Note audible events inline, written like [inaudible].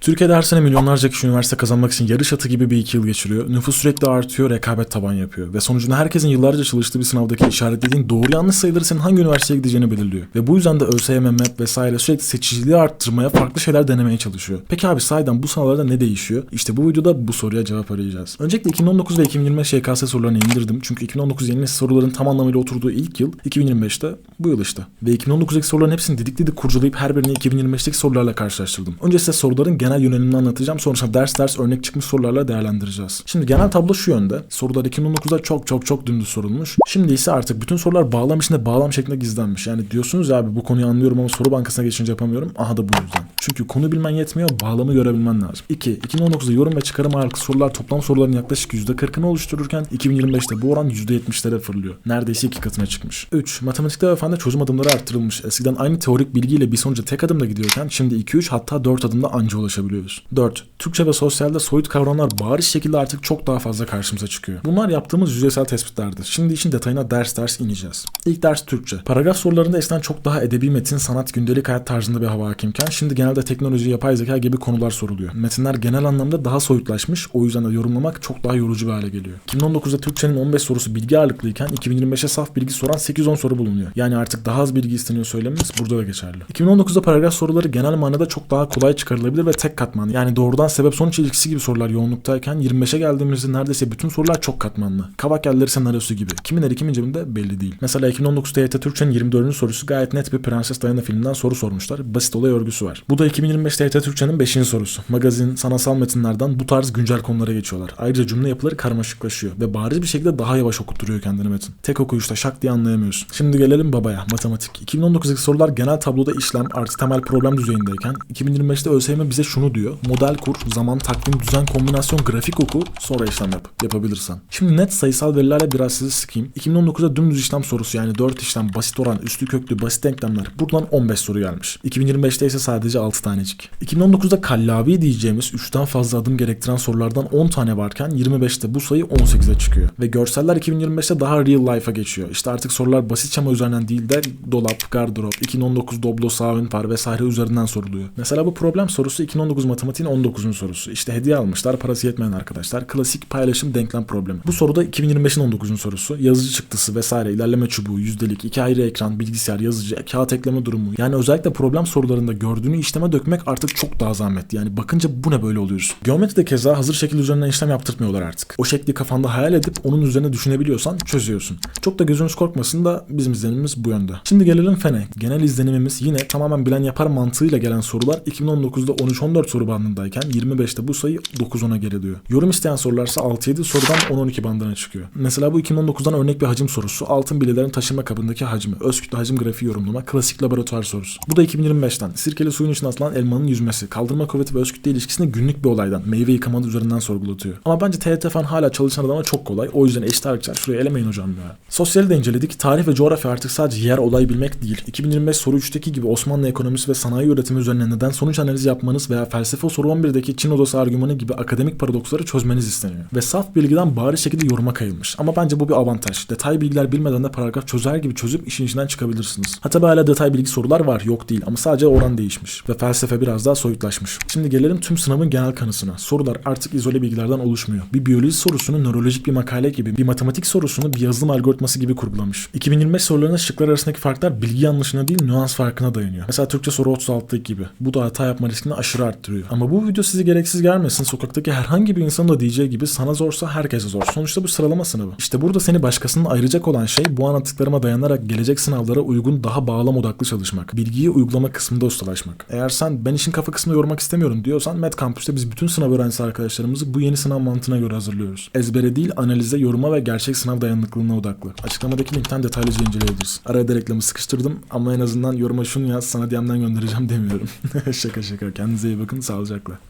Türkiye'de her sene milyonlarca kişi üniversite kazanmak için yarış atı gibi bir iki yıl geçiriyor. Nüfus sürekli artıyor, rekabet taban yapıyor. Ve sonucunda herkesin yıllarca çalıştığı bir sınavdaki işaretlediğin doğru yanlış sayıları senin hangi üniversiteye gideceğini belirliyor. Ve bu yüzden de ÖSYM, MEP vesaire sürekli seçiciliği arttırmaya, farklı şeyler denemeye çalışıyor. Peki abi sahiden bu sınavlarda ne değişiyor? İşte bu videoda bu soruya cevap arayacağız. Öncelikle 2019 ve 2020 YKS sorularını indirdim. Çünkü 2019 yeni nesil soruların tam anlamıyla oturduğu ilk yıl 2025'te bu yıl işte. Ve 2019'daki soruların hepsini didik didik kurcalayıp her birini 2025'teki sorularla karşılaştırdım. Önce size soruların genel yönelimini anlatacağım. Sonrasında ders ders örnek çıkmış sorularla değerlendireceğiz. Şimdi genel tablo şu yönde. Sorular 2019'da çok çok çok dümdüz sorulmuş. Şimdi ise artık bütün sorular bağlam içinde bağlam şeklinde gizlenmiş. Yani diyorsunuz ya abi bu konuyu anlıyorum ama soru bankasına geçince yapamıyorum. Aha da bu yüzden. Çünkü konu bilmen yetmiyor, bağlamı görebilmen lazım. 2. 2019'da yorum ve çıkarım ağırlıklı sorular toplam soruların yaklaşık %40'ını oluştururken 2025'te bu oran %70'lere fırlıyor. Neredeyse iki katına çıkmış. 3. Matematikte ve fende çözüm adımları arttırılmış. Eskiden aynı teorik bilgiyle bir sonuca tek adımda gidiyorken şimdi 2-3 hatta 4 adımda anca ulaşabiliyoruz. 4. Türkçe ve sosyalde soyut kavramlar bariz şekilde artık çok daha fazla karşımıza çıkıyor. Bunlar yaptığımız yüzeysel tespitlerdir. Şimdi işin detayına ders ders ineceğiz. İlk ders Türkçe. Paragraf sorularında eskiden çok daha edebi metin, sanat, gündelik hayat tarzında bir hava hakimken şimdi genelde teknoloji, yapay zeka gibi konular soruluyor. Metinler genel anlamda daha soyutlaşmış. O yüzden de yorumlamak çok daha yorucu bir hale geliyor. 2019'da Türkçenin 15 sorusu bilgi ağırlıklıyken 2025'e saf bilgi soran 8-10 soru bulunuyor. Yani artık daha az bilgi isteniyor söylememiz burada da geçerli. 2019'da paragraf soruları genel manada çok daha kolay çıkarılabilir ve tek katmanlı. Yani doğrudan sebep sonuç ilişkisi gibi sorular yoğunluktayken 25'e geldiğimizde neredeyse bütün sorular çok katmanlı. Kavak yerleri senaryosu gibi. Kimin eli kimin cebinde belli değil. Mesela 2019 TYT Türkçenin 24. sorusu gayet net bir Prenses Diana filminden soru sormuşlar. Basit olay örgüsü var. Bu da 2025 TYT Türkçenin 5. sorusu. Magazin, sanatsal metinlerden bu tarz güncel konulara geçiyorlar. Ayrıca cümle yapıları karmaşıklaşıyor ve bariz bir şekilde daha yavaş okutturuyor kendini metin. Tek okuyuşta şak diye anlayamıyorsun. Şimdi gelelim babaya, matematik. 2019'daki sorular genel tabloda işlem artı temel problem düzeyindeyken 2025'te ÖSYM bize şunu diyor. Model kur, zaman, takvim, düzen, kombinasyon, grafik oku, sonra işlem yap. Yapabilirsen. Şimdi net sayısal verilerle biraz sizi sıkayım. 2019'da dümdüz işlem sorusu yani 4 işlem, basit oran, üstlü köklü, basit denklemler. Buradan 15 soru gelmiş. 2025'te ise sadece 6 tanecik. 2019'da kallavi diyeceğimiz 3'ten fazla adım gerektiren sorulardan 10 tane varken 25'te bu sayı 18'e çıkıyor. Ve görseller 2025'te daha real life'a geçiyor. İşte artık sorular basit şema üzerinden değil de dolap, gardırop, 2019 Doblo, sağ ön par vesaire üzerinden soruluyor. Mesela bu problem sorusu 2019 matematiğin 19. sorusu. İşte hediye almışlar, parası yetmeyen arkadaşlar. Klasik paylaşım denklem problemi. Bu soruda 2025'in 19. sorusu. Yazıcı çıktısı vesaire, ilerleme çubuğu, yüzdelik, iki ayrı ekran, bilgisayar, yazıcı, kağıt ekleme durumu. Yani özellikle problem sorularında gördüğünü işleme dökmek artık çok daha zahmetli. Yani bakınca bu ne böyle oluyoruz. Geometride keza hazır şekil üzerinden işlem yaptırtmıyorlar artık. O şekli kafanda hayal edip onun üzerine düşünebiliyorsan çözüyorsun. Çok da gözünüz korkmasın da bizim izlenimimiz bu yönde. Şimdi gelelim fene. Genel izlenimimiz yine tamamen bilen yapar mantığıyla gelen sorular 2019'da 13-14 soru bandındayken 25'te bu sayı 9-10'a geriliyor. Yorum isteyen sorularsa 6-7 sorudan 10-12 bandına çıkıyor. Mesela bu 2019'dan örnek bir hacim sorusu. Altın bilyelerin taşınma kabındaki hacmi. Öz kütle hacim grafiği yorumlama. Klasik laboratuvar sorusu. Bu da 2025'ten. Sirkeli suyun içine atılan elmanın yüzmesi. Kaldırma kuvveti ve öz kütle ilişkisini günlük bir olaydan. Meyve yıkamadı üzerinden sorgulatıyor. Ama bence TYT fen hala çalışan adama çok kolay. O yüzden eşit ağırlıkçılar şuraya elemeyin hocam ya. Sosyali de inceledik. Tarih ve coğrafya artık sadece yer olay bilmek değil. 2025 soru 3'teki gibi Osmanlı ekonomisi ve sanayi üretimi üzerine neden sonuç analizi yapmanız veya felsefe soru 11'deki Çin odası argümanı gibi akademik paradoksları çözmeniz isteniyor. Ve saf bilgiden bariz şekilde yoruma kayılmış. Ama bence bu bir avantaj. Detay bilgiler bilmeden de paragraf çözer gibi çözüp işin içinden çıkabilirsiniz. Hatta hala detay bilgi sorular var yok değil ama sadece oran değişmiş. Ve felsefe biraz daha soyutlaşmış. Şimdi gelelim tüm sınavın genel kanısına. Sorular artık izole bilgilerden oluşmuyor. Bir biyoloji sorusunu nörolojik bir makale gibi, bir matematik sorusunu bir yazılım algoritması gibi kurgulamış. 2025 sorularında şıklar arasındaki farklar bilgi yanlışına değil nüans farkına dayanıyor. Mesela Türkçe soru 36'daki gibi. Bu da hata yapma riskini aşırı arttırıyor. Ama bu video sizi gereksiz gelmesin. Sokaktaki herhangi bir insanın da diyeceği gibi sana zorsa herkese zor. Sonuçta bu sıralama sınavı. İşte burada seni başkasının ayıracak olan şey bu anlattıklarıma dayanarak gelecek sınavlara uygun daha bağlam odaklı çalışmak. Bilgiyi uygulama kısmında ustalaşmak. Eğer sen ben işin kafa kısmını yormak istemiyorum diyorsan Med Campus'ta biz bütün sınav öğrencisi arkadaşlarımızı bu yeni sınav mantığına göre hazırlıyoruz. Ezbere değil analize, yoruma ve gerçek sınav dayanıklılığına odaklı. Açıklamadaki linkten detaylıca inceleyebilirsin. Araya da reklamı sıkıştırdım ama en azından yoruma şunu yaz sana DM'den göndereceğim demiyorum. [laughs] şaka şaka. Kendinize iyi bakın. Sağlıcakla.